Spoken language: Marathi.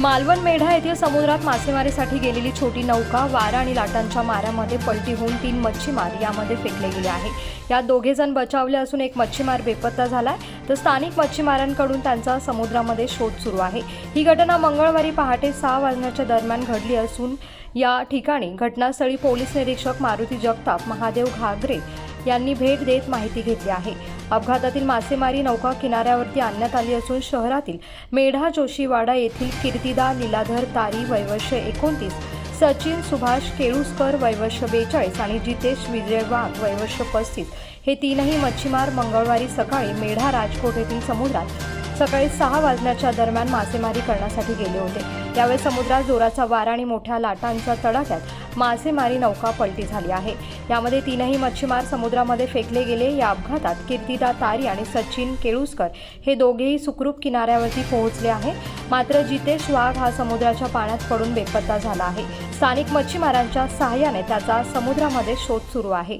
मालवण मेढा येथील समुद्रात मासेमारीसाठी गेलेली छोटी नौका वारा आणि लाटांच्या माऱ्यामध्ये पलटी होऊन तीन मच्छीमार यामध्ये फेकले गेले आहे. यात दोघे जण बचावले असून एक मच्छीमार बेपत्ता झाला आहे तर स्थानिक मच्छीमारांकडून त्यांचा समुद्रामध्ये शोध सुरू आहे. ही घटना मंगळवारी पहाटे सहा वाजण्याच्या दरम्यान घडली असून या ठिकाणी घटनास्थळी पोलीस निरीक्षक मारुती जगताप महादेव घागरे यांनी भेट देत माहिती घेतली आहे. अपघातातील मासेमारी नौका किनाऱ्यावरती आणण्यात आली असून शहरातील मेढा जोशीवाडा येथील कीर्तिदा लीलाधर तारी वैवर्ष एकोणतीस सचिन सुभाष केळुसकर वैवर्ष बेचाळीस आणि जितेश विजय वाघ वैवर्ष पस्तीस. हे तीनही मच्छीमार मंगळवारी सकाळी मेढा राजकोट येथील समुद्रात सकाळी सहा वाजण्याच्या दरम्यान मासेमारी करण्यासाठी गेले होते. यावेळी समुद्रात जोराचा वारा आणि मोठ्या लाटांच्या तडाख्यात मासेमारी नौका पलटी झाली आहे. यामध्ये तीनही मच्छीमार समुद्रामध्ये फेकले गेले. या अपघातात कीर्तिदा तारी आणि सचिन केळुसकर हे दोघेही सुखरूप किनाऱ्यावरती पोहोचले आहे. मात्र जितेश वाघ हा समुद्राच्या पाण्यात पडून बेपत्ता झाला आहे. स्थानिक मच्छीमारांच्या सहाय्याने त्याचा समुद्रामध्ये शोध सुरू आहे.